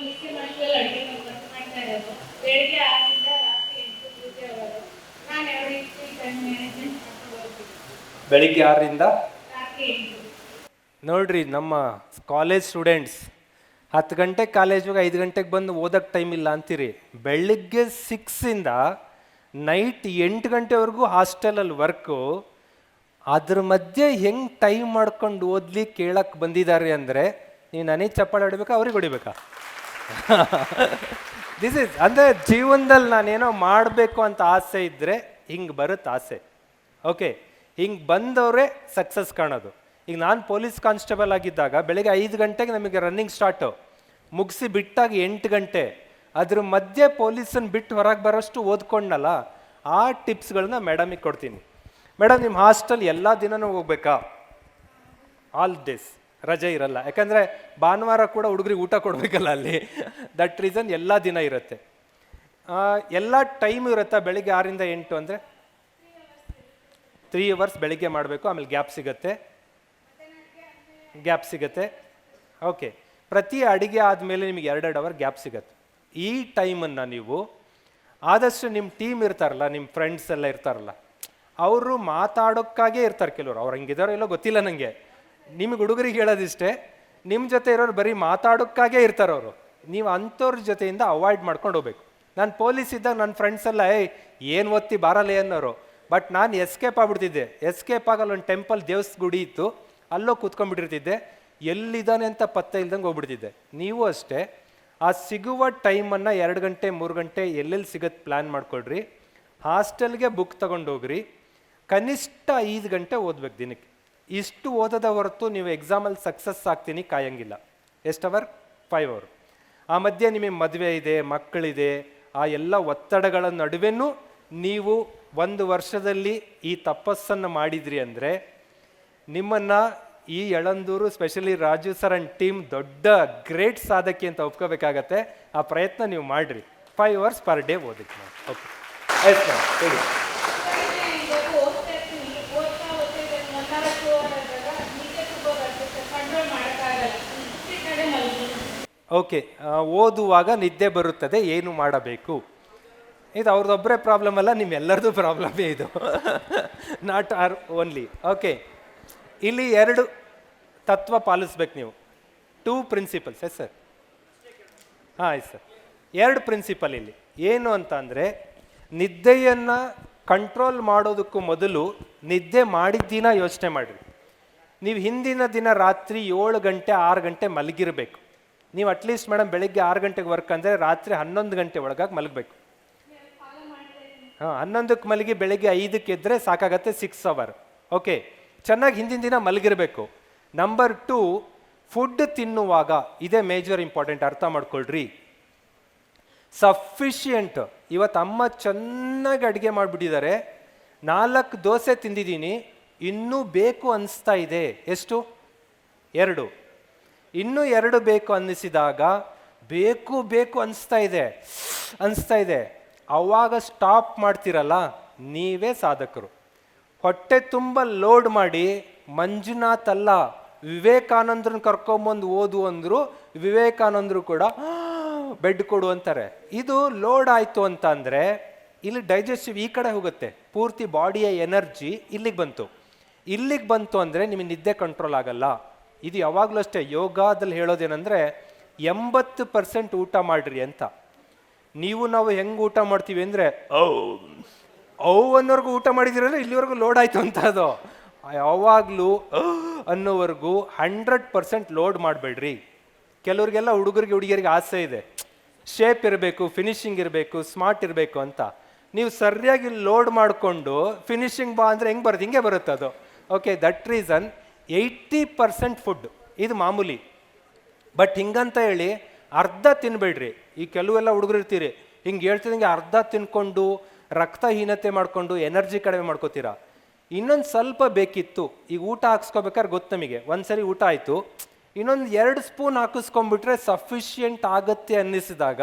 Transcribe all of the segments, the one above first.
ಮಿಕ್ಕಿ ಮನೆಗಳಲ್ಲಿ ಅಡುಗೆ ಮಾಡ್ಕೊಂಡು ಮಾಡ್ತಾ ಇರೋದು ಬೆಳಿಗ್ಗೆ ಆರರಿಂದ? ರಾತ್ರಿ ಎಂಟು. ಡ್ಯೂಟಿ ಹೋಗೋದು ನಾನು ಎರಡು ಇಟ್ಟು ಟೈಮ್ ಮ್ಯಾನೇಜ್ಮೆಂಟ್ ಮಾಡ್ಕೊಂಡು ಹೋಗ್ತೀನಿ ಬೆಳಿಗ್ಗೆ ಆರರಿಂದ ರಾತ್ರಿ ಎಂಟು ನೋಡ್ರಿ ನಮ್ಮ ಕಾಲೇಜ್ ಸ್ಟೂಡೆಂಟ್ಸ್ ಹತ್ತು ಗಂಟೆ ಕಾಲೇಜಿಗೆ ಐದು ಗಂಟೆಗೆ ಬಂದು ಓದಕ್ಕೆ ಟೈಮ್ ಇಲ್ಲ ಅಂತೀರಿ. ಬೆಳಿಗ್ಗೆ ಸಿಕ್ಸಿಂದ ನೈಟ್ ಎಂಟು ಗಂಟೆವರೆಗೂ ಹಾಸ್ಟೆಲಲ್ಲಿ ವರ್ಕು ಅದ್ರ ಮಧ್ಯೆ ಹೆಂಗೆ ಟೈಮ್ ಮಾಡ್ಕೊಂಡು ಓದ್ಲಿ ಕೇಳಕ್ಕೆ ಬಂದಿದ್ದಾರೆ ಅಂದರೆ ನೀವು ನನಗೆ ಚಪ್ಪಾಳೆ ಹೊಡಿಬೇಕಾ ಅವ್ರಿಗೆ ಹೊಡಿಬೇಕಾ? ದಿಸ್ ಇಸ್ ಅಂದರೆ ಜೀವನದಲ್ಲಿ ನಾನೇನೋ ಮಾಡಬೇಕು ಅಂತ ಆಸೆ ಇದ್ದರೆ ಹಿಂಗೆ ಬರುತ್ತೆ ಆಸೆ. ಓಕೆ ಹಿಂಗೆ ಬಂದವರೇ ಸಕ್ಸಸ್ ಕಾಣೋದು. ಈಗ ನಾನು ಪೊಲೀಸ್ ಕಾನ್ಸ್ಟೇಬಲ್ ಆಗಿದ್ದಾಗ ಬೆಳಿಗ್ಗೆ ಐದು ಗಂಟೆಗೆ ನಮಗೆ ರನ್ನಿಂಗ್ ಸ್ಟಾರ್ಟು ಮುಗಿಸಿ ಬಿಟ್ಟಾಗ ಎಂಟು ಗಂಟೆ. ಅದ್ರ ಮಧ್ಯೆ ಪೊಲೀಸನ್ನ ಬಿಟ್ಟು ಹೊರಗೆ ಬರೋಷ್ಟು ಓದ್ಕೊಂಡಲ್ಲ ಆ ಟಿಪ್ಸ್ಗಳನ್ನ ಮೇಡಮಿಗೆ ಕೊಡ್ತೀನಿ. ಮೇಡಮ್ ನಿಮ್ಮ ಹಾಸ್ಟೆಲ್ ಎಲ್ಲ ದಿನನೂ ಹೋಗ್ಬೇಕಾ? ಆಲ್ ಡೇಸ್ ರಜೆ ಇರಲ್ಲ. ಯಾಕಂದರೆ ಭಾನುವಾರ ಕೂಡ ಹುಡುಗರಿಗೆ ಊಟ ಕೊಡಬೇಕಲ್ಲ ಅಲ್ಲಿ. ದಟ್ ರೀಸನ್ ಎಲ್ಲ ದಿನ ಇರುತ್ತೆ. ಎಲ್ಲ ಟೈಮ್ ಇರುತ್ತಾ ಬೆಳಿಗ್ಗೆ ಆರಿಂದ ಎಂಟು ಅಂದರೆ? ತ್ರೀ ಅವರ್ಸ್ ಬೆಳಿಗ್ಗೆ ಮಾಡಬೇಕು, ಆಮೇಲೆ ಗ್ಯಾಪ್ ಸಿಗತ್ತೆ. ಗ್ಯಾಪ್ ಸಿಗತ್ತೆ. ಓಕೆ ಪ್ರತಿ ಅಡಿಗೆ ಆದಮೇಲೆ ನಿಮಗೆ ಎರಡೆರಡು ಅವರ್ ಗ್ಯಾಪ್ ಸಿಗತ್ತೆ. ಈ ಟೈಮನ್ನು ನೀವು ಆದಷ್ಟು ನಿಮ್ಮ ಟೀಮ್ ಇರ್ತಾರಲ್ಲ ನಿಮ್ಮ ಫ್ರೆಂಡ್ಸ್ ಎಲ್ಲ ಇರ್ತಾರಲ್ಲ, ಅವರು ಮಾತಾಡೋಕ್ಕಾಗೇ ಇರ್ತಾರೆ ಕೆಲವರು. ಅವ್ರು ಹಂಗಿದಾರೋ ಇಲ್ಲೋ ಗೊತ್ತಿಲ್ಲ ನನಗೆ ನಿಮಗೆ ಹುಡುಗರಿಗೆ ಹೇಳೋದಿಷ್ಟೇ ನಿಮ್ಮ ಜೊತೆ ಇರೋರು ಬರೀ ಮಾತಾಡೋಕ್ಕಾಗೇ ಇರ್ತಾರೆ ಅವರು. ನೀವು ಅಂಥವ್ರ ಜೊತೆಯಿಂದ ಅವಾಯ್ಡ್ ಮಾಡ್ಕೊಂಡು ಹೋಗ್ಬೇಕು. ನಾನು ಪೊಲೀಸ್ ಇದ್ದಾಗ ನನ್ನ ಫ್ರೆಂಡ್ಸ್ ಎಲ್ಲ, ಏಯ್, ಏನು ಒತ್ತಿ ಬಾರಲ್ಲ ಅನ್ನೋರು. ಬಟ್ ನಾನು ಎಸ್ಕೇಪ್ ಆಗ್ಬಿಡ್ತಿದ್ದೆ. ಎಸ್ಕೇಪ್ ಆಗಲ್ಲ, ಒಂದು ಟೆಂಪಲ್ ದೇವಸ್ ಗುಡಿ ಇತ್ತು. ಅಲ್ಲೋ ಕೂತ್ಕೊಂಡ್ಬಿಟ್ಟಿರ್ತಿದ್ದೆ. ಎಲ್ಲಿದ್ದಾನೆ ಅಂತ ಪತ್ತೆ ಇಲ್ದಂಗೆ ಹೋಗ್ಬಿಡ್ತಿದ್ದೆ. ನೀವು ಅಷ್ಟೇ, ಆ ಸಿಗುವ ಟೈಮನ್ನು ಎರಡು ಗಂಟೆ, ಮೂರು ಗಂಟೆ ಎಲ್ಲೆಲ್ಲಿ ಸಿಗತ್ತೆ ಪ್ಲ್ಯಾನ್ ಮಾಡ್ಕೊಳ್ರಿ. ಹಾಸ್ಟೆಲ್ಗೆ ಬುಕ್ ತೊಗೊಂಡೋಗ್ರಿ ಕನಿಷ್ಠ ಐದು ಗಂಟೆ ಓದ್ಬೇಕು ದಿನಕ್ಕೆ. ಇಷ್ಟು ಓದದ ಹೊರತು ನೀವು ಎಕ್ಸಾಮಲ್ಲಿ ಸಕ್ಸಸ್ ಆಗ್ತೀನಿ ಕಾಯಂಗಿಲ್ಲ. ಎಷ್ಟು ಅವರ್ ಫೈವ್ ಅವರ್ ಆ ಮಧ್ಯೆ ನಿಮಗೆ ಮದುವೆ ಇದೆ, ಮಕ್ಕಳಿದೆ, ಆ ಎಲ್ಲ ಒತ್ತಡಗಳ ನಡುವೆನೂ ನೀವು ಒಂದು ವರ್ಷದಲ್ಲಿ ಈ ತಪಸ್ಸನ್ನು ಮಾಡಿದ್ರಿ ಅಂದರೆ ನಿಮ್ಮನ್ನು ಈ Yelandur specially Raju sir team ದೊಡ್ಡ ಗ್ರೇಟ್ ಸಾಧಕಿ ಅಂತ ಒಪ್ಕೋಬೇಕಾಗತ್ತೆ. ಆ ಪ್ರಯತ್ನ ನೀವು ಮಾಡಿರಿ. ಫೈವ್ ಅವರ್ಸ್ ಪರ್ ಡೇ ಓದಕ್ಕೆ ಓಕೆ ಎಸ್ ಮ್ಯಾಮ್ ಹೇಳಿ ಇವಾಗ ಓದ್ತಾ ಇರ್ತೀನಿ ಓದ್ತಾ ಓದ್ತಾ ಇದ್ದಾಗ ಒಂದರ ಟೂ ಅವರ್ ಆದಾಗ ನಿದ್ದೆ ತುಂಬ ಬರ್ತೈತೆ ಕಂಟ್ರೋಲ್ ಮಾಡೋಕ್ಕಾಗಲ್ಲ ಈ ಕಡೆ ಮಲ್ಕೊಂಡು ಓಕೆ ಓದುವಾಗ ನಿದ್ದೆ ಬರುತ್ತದೆ, ಏನು ಮಾಡಬೇಕು? ಇದು ಅವ್ರದ್ದೊಬ್ಬರೇ ಪ್ರಾಬ್ಲಮ್ ಅಲ್ಲ ನಿಮ್ಮೆಲ್ಲರದು ಪ್ರಾಬ್ಲಮೇ ಇದು. ನಾಟ್ ಆರ್ ಓನ್ಲಿ ಓಕೆ ಇಲ್ಲಿ ಎರಡು ತತ್ವ ಪಾಲಿಸ್ಬೇಕು ನೀವು. ಟೂ ಪ್ರಿನ್ಸಿಪಲ್ಸ್ ಎಸ್ ಸರ್ ಹಾಂ ಎಸ್ ಸರ್ ಎರಡು ಪ್ರಿನ್ಸಿಪಲ್ ಇಲ್ಲಿ. ಏನು ಅಂತ ಅಂದರೆ ನಿದ್ದೆಯನ್ನು ಕಂಟ್ರೋಲ್ ಮಾಡೋದಕ್ಕೂ ಮೊದಲು ನಿದ್ದೆ ಮಾಡಿದ ದಿನ ಯೋಚನೆ ಮಾಡಿರಿ. ನೀವು ಹಿಂದಿನ ದಿನ ರಾತ್ರಿ ಏಳು ಗಂಟೆ, ಆರು ಗಂಟೆ ಮಲಗಿರಬೇಕು. ನೀವು ಅಟ್ಲೀಸ್ಟ್ ಮೇಡಮ್ ಬೆಳಿಗ್ಗೆ ಆರು ಗಂಟೆಗೆ ವರ್ಕ್ ಅಂದರೆ ರಾತ್ರಿ ಹನ್ನೊಂದು ಗಂಟೆ ಒಳಗಾಗಿ ಮಲಗಬೇಕು. ಹಾಂ, ಹನ್ನೊಂದಕ್ಕೆ ಮಲಗಿ ಬೆಳಿಗ್ಗೆ ಐದಕ್ಕೆ ಇದ್ದರೆ ಸಾಕಾಗತ್ತೆ ಸಿಕ್ಸ್ ಅವರ್ ಓಕೆ ಚೆನ್ನಾಗಿ ಹಿಂದಿನ ದಿನ ಮಲಗಿರಬೇಕು. ನಂಬರ್ ಟು ಫುಡ್ ತಿನ್ನುವಾಗ, ಇದೇ ಮೇಜರ್ ಇಂಪಾರ್ಟೆಂಟ್ ಅರ್ಥ ಮಾಡ್ಕೊಳ್ರಿ. ಸಫಿಷಿಯಂಟ್ ಇವತ್ತು ಅಮ್ಮ ಚೆನ್ನಾಗಿ ಅಡುಗೆ ಮಾಡಿಬಿಟ್ಟಿದ್ದಾರೆ ನಾಲ್ಕು ದೋಸೆ ತಿಂದಿದ್ದೀನಿ. ಇನ್ನೂ ಬೇಕು ಅನಿಸ್ತಾ ಇದೆ. ಎಷ್ಟು? ಎರಡು. ಇನ್ನೂ ಎರಡು ಬೇಕು ಅನ್ನಿಸಿದಾಗ, ಬೇಕು ಬೇಕು ಅನಿಸ್ತಾ ಇದೆ ಅನಿಸ್ತಾ ಇದೆ. ಅವಾಗ ಸ್ಟಾಪ್ ಮಾಡ್ತಿರಲ್ಲ, ನೀವೇ ಸಾಧಕರು. ಹೊಟ್ಟೆ ತುಂಬ ಲೋಡ್ ಮಾಡಿ, ಮಂಜುನಾಥ್ ಅಲ್ಲ, ವಿವೇಕಾನಂದ್ರನ್ನ ಕರ್ಕೊಂಬಂದು ಓದು ಅಂದರು, ವಿವೇಕಾನಂದರು ಕೂಡ ಬೆಡ್ ಕೊಡು ಅಂತಾರೆ. ಇದು ಲೋಡ್ ಆಯಿತು ಅಂತ ಅಂದರೆ, ಇಲ್ಲಿ ಡೈಜೆಸ್ಟಿವ್ ಈ ಕಡೆ ಹೋಗುತ್ತೆ. ಪೂರ್ತಿ ಬಾಡಿಯ ಎನರ್ಜಿ ಇಲ್ಲಿಗೆ ಬಂತು. ಇಲ್ಲಿಗೆ ಬಂತು ಅಂದರೆ ನಿಮಗೆ ನಿದ್ದೆ ಕಂಟ್ರೋಲ್ ಆಗಲ್ಲ. ಇದು ಯಾವಾಗಲೂ ಅಷ್ಟೇ ಯೋಗದಲ್ಲಿ ಹೇಳೋದೇನೆಂದರೆ ಎಂಬತ್ತು ಪರ್ಸೆಂಟ್ ಊಟ ಮಾಡ್ರಿ ಅಂತ. ನೀವು ನಾವು ಹೆಂಗೆ ಊಟ ಮಾಡ್ತೀವಿ ಅಂದರೆ ಅವು ಅನ್ನೋರ್ಗು ಊಟ ಮಾಡಿದಿರಲ್ಲ ಇಲ್ಲಿವರೆಗೂ ಲೋಡ್ ಆಯ್ತು ಅಂತ ಅದು. ಯಾವಾಗಲೂ ಅನ್ನೋವರೆಗೂ ಹಂಡ್ರೆಡ್ ಪರ್ಸೆಂಟ್ ಲೋಡ್ ಮಾಡಬೇಡ್ರಿ. ಕೆಲವ್ರಿಗೆಲ್ಲ ಹುಡುಗರಿಗೆ ಹುಡುಗಿಯರಿಗೆ ಆಸೆ ಇದೆ. ಶೇಪ್ ಇರಬೇಕು ಫಿನಿಶಿಂಗ್ ಇರಬೇಕು ಸ್ಮಾರ್ಟ್ ಇರಬೇಕು ಅಂತ. ನೀವು ಸರಿಯಾಗಿ ಲೋಡ್ ಮಾಡಿಕೊಂಡು ಫಿನಿಶಿಂಗ್ ಬಾ ಅಂದರೆ ಹೆಂಗೆ ಬರುತ್ತೆ ಹಿಂಗೆ ಬರುತ್ತೆ ಅದು. Okay that reason eighty percent food ಇದು ಮಾಮೂಲಿ. ಬಟ್ ಹಿಂಗಂತ ಹೇಳಿ ಅರ್ಧ ತಿನ್ಬೇಡ್ರಿ. ಈ ಕೆಲವೆಲ್ಲ ಹುಡುಗರು ಇರ್ತೀರಿ ಹಿಂಗೆ ಹೇಳ್ತಿದಂಗೆ ಅರ್ಧ ತಿನ್ಕೊಂಡು ರಕ್ತಹೀನತೆ ಮಾಡಿಕೊಂಡು ಎನರ್ಜಿ ಕಡಿಮೆ ಮಾಡ್ಕೋತೀರಾ? ಇನ್ನೊಂದು ಸ್ವಲ್ಪ ಬೇಕಿತ್ತು. ಈಗ ಊಟ ಹಾಕ್ಸ್ಕೋಬೇಕಾದ್ರೆ ಗೊತ್ತು ನಮಗೆ. ಒಂದು ಸರಿ ಊಟ ಆಯಿತು. ಇನ್ನೊಂದು ಎರಡು ಸ್ಪೂನ್ ಹಾಕಿಸ್ಕೊಂಡ್ಬಿಟ್ರೆ ಸಫಿಷಿಯೆಂಟ್ ಆಗುತ್ತೆ ಅನ್ನಿಸಿದಾಗ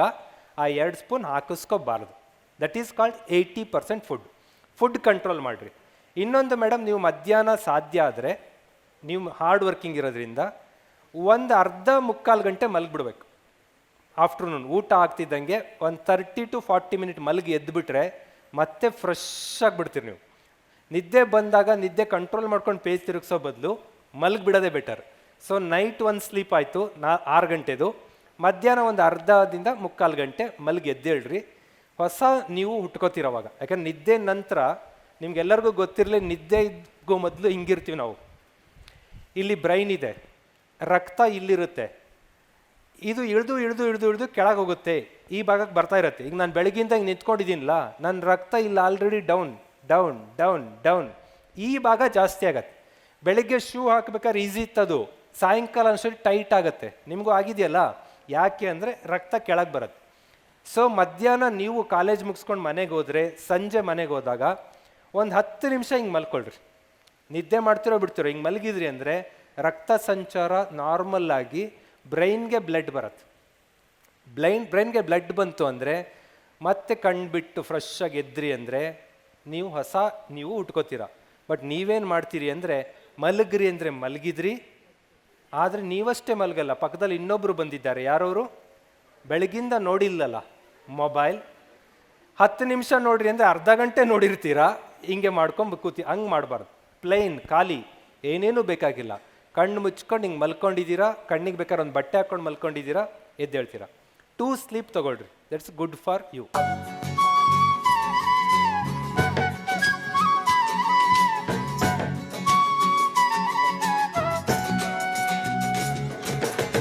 ಆ ಎರಡು spoon ಹಾಕಿಸ್ಕೋಬಾರ್ದು. That is called eighty percent food food control ಮಾಡಿರಿ. ಇನ್ನೊಂದು ಮೇಡಮ್ ನೀವು ಮಧ್ಯಾಹ್ನ ಸಾಧ್ಯ ಆದರೆ ನೀವು ಹಾರ್ಡ್ ವರ್ಕಿಂಗ್ ಇರೋದ್ರಿಂದ ಒಂದು ಅರ್ಧ ಮುಕ್ಕಾಲು ಗಂಟೆ ಮಲಗಿಬಿಡ್ಬೇಕು. ಆಫ್ಟರ್ನೂನ್ ಊಟ ಆಗ್ತಿದ್ದಂಗೆ ಒಂದು ತರ್ಟಿ ಟು ಫಾರ್ಟಿ ಮಿನಿಟ್ ಮಲಗಿ ಎದ್ದುಬಿಟ್ರೆ ಮತ್ತೆ ಫ್ರೆಶ್ ಆಗಿಬಿಡ್ತೀರಿ ನೀವು. ನಿದ್ದೆ ಬಂದಾಗ ನಿದ್ದೆ ಕಂಟ್ರೋಲ್ ಮಾಡ್ಕೊಂಡು ಪೇಜ್ ತಿರುಗಿಸೋ ಬದಲು ಮಲಗಿಬಿಡೋದೇ ಬೆಟರ್ ಸೊ ನೈಟ್ ಒಂದು ಸ್ಲೀಪ್ ಆಯಿತು, ನಾ ಆರು ಗಂಟೆದು. ಮಧ್ಯಾಹ್ನ ಒಂದು ಅರ್ಧದಿಂದ ಮುಕ್ಕಾಲು ಗಂಟೆ ಮಲಗಿ ಎದ್ದೇಳ್ರಿ ಹೊಸ ನೀವು ಹುಟ್ಕೋತೀರ ಅವಾಗ. ಯಾಕಂದ್ರೆ ನಿದ್ದೆ ನಂತರ ನಿಮ್ಗೆಲ್ಲರಿಗೂ ಗೊತ್ತಿರಲಿ, ನಿದ್ದೆ ಇದ್ಗೋ ಮೊದಲು ಹಿಂಗಿರ್ತೀವಿ ನಾವು. ಇಲ್ಲಿ ಬ್ರೈನ್ ಇದೆ. ರಕ್ತ ಇಲ್ಲಿರುತ್ತೆ. ಇದು ಇಳಿದು ಇಳಿದು ಇಳಿದು ಇಳಿದು ಕೆಳಗೆ ಹೋಗುತ್ತೆ ಈ ಭಾಗಕ್ಕೆ ಬರ್ತಾ ಇರುತ್ತೆ. ಈಗ ನಾನು ಬೆಳಗಿಂದ ಹಿಂಗೆ ನಿಂತ್ಕೊಂಡಿದ್ದೀನಲ್ಲ ನನ್ನ ರಕ್ತ ಇಲ್ಲಿ already down down down down ಈ ಭಾಗ ಜಾಸ್ತಿ ಆಗತ್ತೆ. ಬೆಳಿಗ್ಗೆ ಶೂ ಹಾಕಬೇಕಾದ್ರೆ ಈಸಿ ಇತ್ತದು ಸಾಯಂಕಾಲ ಅನ್ಸೋದು ಟೈಟ್ ಆಗುತ್ತೆ. ನಿಮಗೂ ಆಗಿದೆಯಲ್ಲ? ಯಾಕೆ ಅಂದರೆ ರಕ್ತ ಕೆಳಗೆ ಬರುತ್ತೆ. ಸೊ ಮಧ್ಯಾಹ್ನ ನೀವು ಕಾಲೇಜ್ ಮುಗಿಸ್ಕೊಂಡು ಮನೆಗೆ ಹೋದರೆ, ಸಂಜೆ ಮನೆಗೆ ಹೋದಾಗ ಒಂದು ಹತ್ತು ನಿಮಿಷ ಹಿಂಗೆ ಮಲ್ಕೊಳ್ರಿ. ನಿದ್ದೆ ಮಾಡ್ತಿರೋ ಬಿಡ್ತಿರೋ, ಹಿಂಗೆ ಮಲಗಿದ್ರಿ ಅಂದರೆ ರಕ್ತ ಸಂಚಾರ ನಾರ್ಮಲ್ ಆಗಿ ಬ್ರೈನ್ಗೆ ಬ್ಲಡ್ ಬರುತ್ತೆ. ಬ್ಲೈನ್ ಬ್ರೈನ್ಗೆ ಬ್ಲಡ್ ಬಂತು ಅಂದರೆ ಮತ್ತೆ ಕಣ್ಣು ಬಿಟ್ಟು ಫ್ರೆಶ್ ಆಗಿ ಎದ್ರಿ ಅಂದರೆ ನೀವು ಹೊಸ, ನೀವು ಉಟ್ಕೋತೀರ. ಬಟ್ ನೀವೇನು ಮಾಡ್ತೀರಿ ಅಂದರೆ ಮಲಗ್ರಿ ಅಂದರೆ ಮಲಗಿದ್ರಿ, ಆದರೆ ನೀವಷ್ಟೇ ಮಲಗಲ್ಲ. ಪಕ್ಕದಲ್ಲಿ ಇನ್ನೊಬ್ಬರು ಬಂದಿದ್ದಾರೆ. ಯಾರವರು? ಬೆಳಗಿಂದ ನೋಡಿಲ್ಲಲ್ಲ ಮೊಬೈಲ್ ಹತ್ತು ನಿಮಿಷ ನೋಡ್ರಿ ಅಂದರೆ ಅರ್ಧ ಗಂಟೆ ನೋಡಿರ್ತೀರಾ? ಹಿಂಗೆ ಮಾಡ್ಕೊಂಡು ಕೂತಿ, ಹಂಗೆ ಮಾಡಬಾರ್ದು. ಪ್ಲೈನ್, ಖಾಲಿ, ಏನೇನೂ ಬೇಕಾಗಿಲ್ಲ. ಕಣ್ಣು ಮುಚ್ಕೊಂಡು ಹಿಂಗೆ ಮಲ್ಕೊಂಡಿದ್ದೀರಾ ಕಣ್ಣಿಗೆ ಬೇಕಾದ್ರೆ ಒಂದು ಬಟ್ಟೆ ಹಾಕೊಂಡು ಮಲ್ಕೊಂಡಿದ್ದೀರಾ ಎದ್ದೇಳ್ತೀರಾ? ಟೂ ಸ್ಲೀಪ್ ತೊಗೊಳ್ರಿ. That's good for you